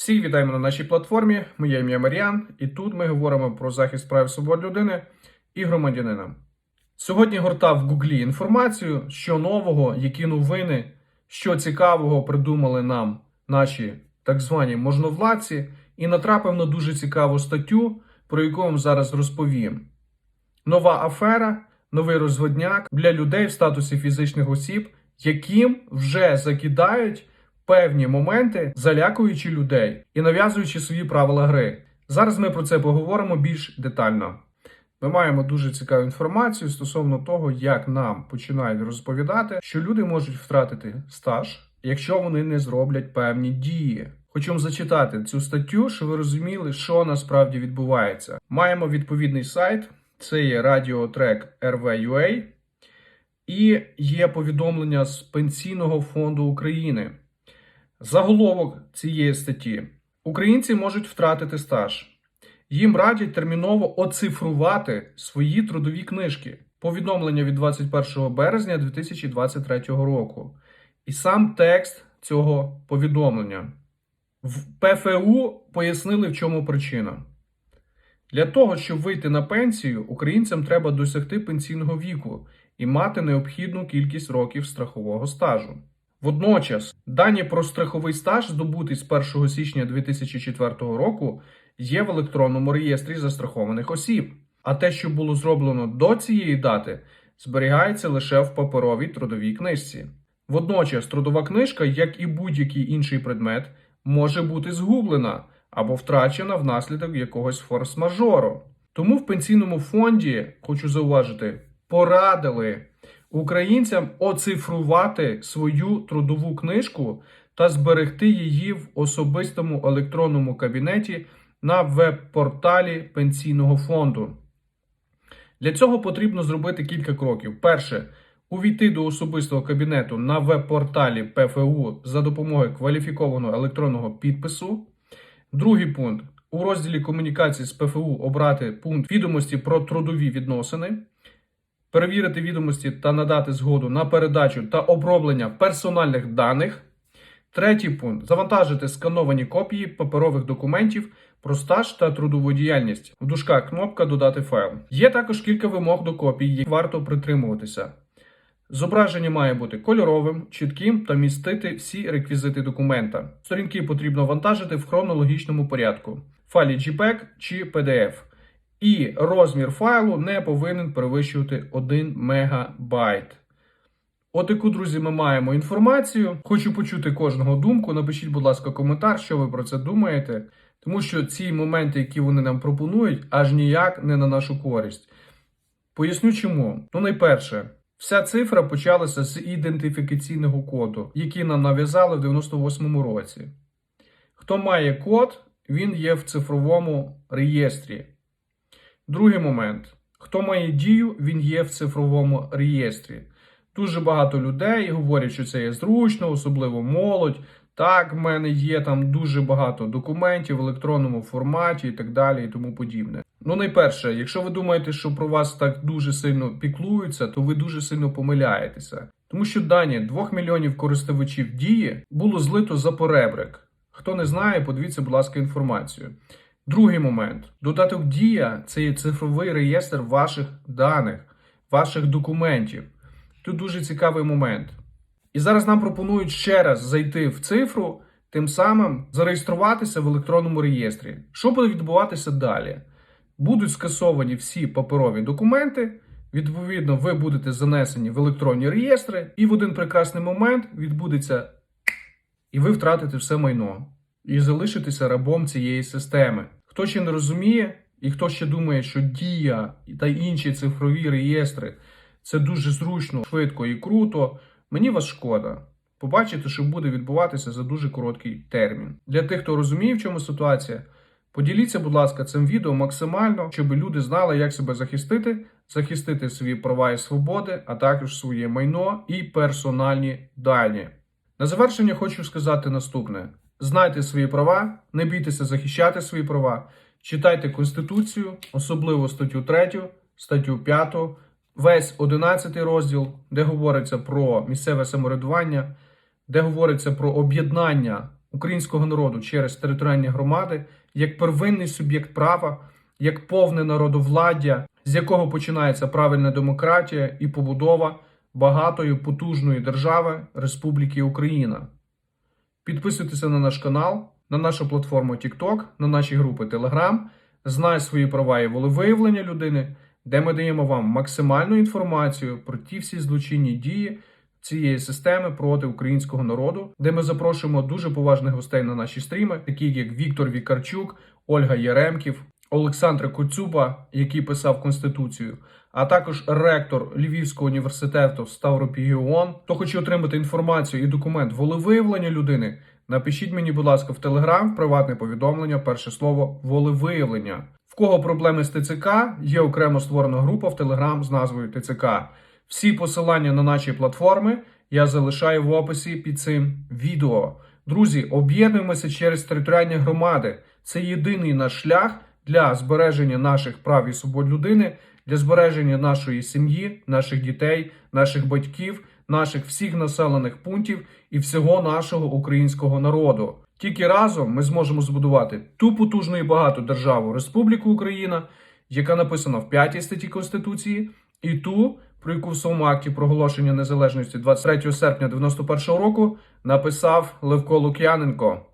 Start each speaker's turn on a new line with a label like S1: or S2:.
S1: Всіх вітаємо на нашій платформі. Моє ім'я Мар'ян, і тут ми говоримо про захист прав свобод людини і громадянина. Сьогодні гортав в Гуглі інформацію, що нового, які новини, що цікавого придумали нам наші так звані можновладці, і натрапив на дуже цікаву статтю, про яку вам зараз розповім. Нова афера, новий розводняк для людей в статусі фізичних осіб, яким вже закидають певні моменти, залякуючи людей і нав'язуючи свої правила гри. Зараз ми про це поговоримо більш детально. Ми маємо дуже цікаву інформацію стосовно того, як нам починають розповідати, що люди можуть втратити стаж, якщо вони не зроблять певні дії. Хочу вам зачитати цю статтю, щоб ви розуміли, що насправді відбувається. Маємо відповідний сайт, це є радіотрек RV.ua, і є повідомлення з Пенсійного фонду України. Заголовок цієї статті: Українці можуть втратити стаж. Їм радять терміново оцифрувати свої трудові книжки. Повідомлення від 21 березня 2023 року. І сам текст цього повідомлення. В ПФУ пояснили, в чому причина. Для того, щоб вийти на пенсію, українцям треба досягти пенсійного віку і мати необхідну кількість років страхового стажу. Водночас, дані про страховий стаж, здобутий з 1 січня 2004 року, є в електронному реєстрі застрахованих осіб, а те, що було зроблено до цієї дати, зберігається лише в паперовій трудовій книжці. Водночас, трудова книжка, як і будь-який інший предмет, може бути згублена або втрачена внаслідок якогось форс-мажору. Тому в пенсійному фонді, хочу зауважити, порадили українцям оцифрувати свою трудову книжку та зберегти її в особистому електронному кабінеті на веб-порталі пенсійного фонду. Для цього потрібно зробити кілька кроків. Перше, увійти до особистого кабінету на веб-порталі ПФУ за допомогою кваліфікованого електронного підпису. Другий пункт у розділі комунікації з ПФУ обрати пункт відомості про трудові відносини, перевірити відомості та надати згоду на передачу та оброблення персональних даних. Третій пункт завантажити скановані копії паперових документів про стаж та трудову діяльність. В дужках кнопка Додати файл. Є також кілька вимог до копій, яких варто притримуватися. Зображення має бути кольоровим, чітким та містити всі реквізити документа. Сторінки потрібно вантажити в хронологічному порядку, файлі JPEG чи PDF. І розмір файлу не повинен перевищувати 1 мегабайт. Отаку, друзі, ми маємо інформацію. Хочу почути кожного думку. Напишіть, будь ласка, коментар, що ви про це думаєте. Тому що ці моменти, які вони нам пропонують, аж ніяк не на нашу користь. Поясню чому. Ну, найперше, вся цифра почалася з ідентифікаційного коду, який нам нав'язали в 98-му році. Хто має код, він є в цифровому реєстрі. Другий момент: хто має дію, він є в цифровому реєстрі. Дуже багато людей говорять, що це є зручно, особливо молодь. Так, в мене є там дуже багато документів в електронному форматі і так далі, і тому подібне. Ну, найперше, якщо ви думаєте, що про вас так дуже сильно піклуються, то ви дуже сильно помиляєтеся. Тому що дані 2 мільйонів користувачів дії було злито за поребрик. Хто не знає, подивіться, будь ласка, інформацію. Другий момент: додаток Дія це є цифровий реєстр ваших даних, ваших документів. Тут дуже цікавий момент. І зараз нам пропонують ще раз зайти в цифру, тим самим зареєструватися в електронному реєстрі. Що буде відбуватися далі? Будуть скасовані всі паперові документи. Відповідно, ви будете занесені в електронні реєстри, і в один прекрасний момент відбудеться, і ви втратите все майно. І залишитеся рабом цієї системи. Хто ще не розуміє, і хто ще думає, що Дія та інші цифрові реєстри це дуже зручно, швидко і круто. Мені вас шкода. Побачите, що буде відбуватися за дуже короткий термін. Для тих, хто розуміє, в чому ситуація, поділіться, будь ласка, цим відео максимально, щоб люди знали, як себе захистити, захистити свої права і свободи, а також своє майно і персональні дані. На завершення хочу сказати наступне: знайте свої права, не бійтеся захищати свої права, читайте Конституцію, особливо статтю 3, статтю 5 весь 11 розділ, де говориться про місцеве самоврядування, де говориться про об'єднання українського народу через територіальні громади як первинний суб'єкт права, як повне народовладдя, з якого починається правильна демократія і побудова багатої потужної держави Республіки Україна. Підписуйтеся на наш канал, на нашу платформу TikTok, на наші групи Telegram. Знай свої права і волевиявлення людини, де ми даємо вам максимальну інформацію про ті всі злочинні дії цієї системи проти українського народу, де ми запрошуємо дуже поважних гостей на наші стріми, такі як Віктор Вікарчук, Ольга Яремків, Олександр Коцюба, який писав Конституцію, а також ректор Львівського університету Ставропігіон. Хто хоче отримати інформацію і документ волевиявлення людини, напишіть мені, будь ласка, в Телеграм в приватне повідомлення, перше слово волевиявлення. В кого проблеми з ТЦК, є окремо створена група в Телеграм з назвою ТЦК. Всі посилання на наші платформи я залишаю в описі під цим відео. Друзі, об'єднуємося через територіальні громади. Це єдиний наш шлях для збереження наших прав і свобод людини, для збереження нашої сім'ї, наших дітей, наших батьків, наших всіх населених пунктів і всього нашого українського народу. Тільки разом ми зможемо збудувати ту потужну і багату державу Республіку Україна, яка написана в 5 статті Конституції, і ту, про яку в своєму акті проголошення незалежності 23 серпня 91 року написав Левко Лук'яненко.